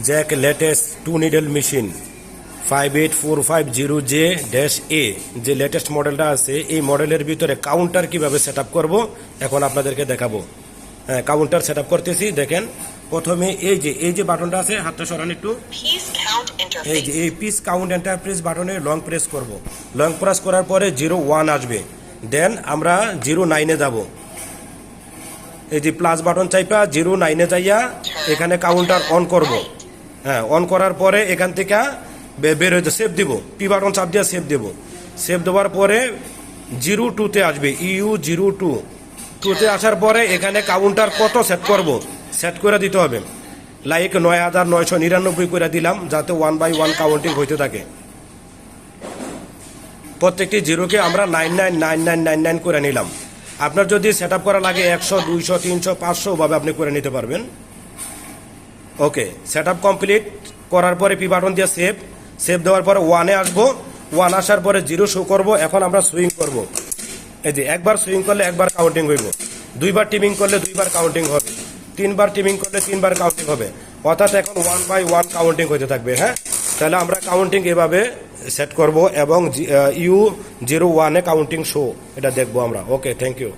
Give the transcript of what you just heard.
Jack latest two needle machine five eight four five zero J dash A যে latest মডেলটা আছে এই মডেলের ভিতরে কাউন্টার কীভাবে সেট আপ করব এখন আপনাদেরকে দেখাবো। হ্যাঁ কাউন্টার সেট আপ করতেছি দেখেন। প্রথমে এই যে এই যে বাটনটা আছে হাতটা সরান একটু। এই. যে এই পিস কাউন্ট এন্টারপ্রাইজ বাটনে লং প্রেস করব। লং প্রেস করার পরে জিরো ওয়ান আসবে। দেন আমরা জিরো নাইনে যাব। এই যে প্লাস বাটন চাইপা জিরো নাইনে যাইয়া এখানে কাউন্টার অন করব। হ্যাঁ অন করার পরে এখান থেকে বের হইতে সেভ দিব। পি বাটন চাপ দিয়ে সেভ দেব। সেভ দেওয়ার পরে জিরো টুতে আসবে। ইউ জিরো টু টুতে আসার পরে এখানে কাউন্টার কত সেট করব? সেট করে দিতে হবে। লাইক নয় হাজার নয়শো নিরানব্বই করে দিলাম, যাতে ওয়ান বাই ওয়ান কাউন্টিং হইতে থাকে। প্রত্যেকটি জিরোকে আমরা nine nine nine nine nine nine করে নিলাম। আপনার যদি সেট করা লাগে একশো, দুইশো, তিনশো, পাঁচশো ভাবে আপনি করে নিতে পারবেন। ওকে সেট আপ কমপ্লিট করার পরে পি বাটন দিয়ে সেভ সেভ দেওয়ার পরে ওয়ানে আসব। ওয়ান আসার পরে জিরো শো করব। এখন আমরা সুইং করব। এই যে একবার সুইং করলে একবার কাউন্টিং হইব। দুইবার টিমিং করলে দুইবার কাউন্টিং হবে। তিনবার টিমিং করলে তিনবার কাউন্টিং হবে। অর্থাৎ এখন ওয়ান বাই ওয়ান কাউন্টিং হতে থাকবে হ্যাঁ? তাহলে আমরা কাউন্টিং এভাবে সেট করব এবং ইউ জিরো ওয়ানে কাউন্টিং শো এটা দেখব আমরা। Okay thank you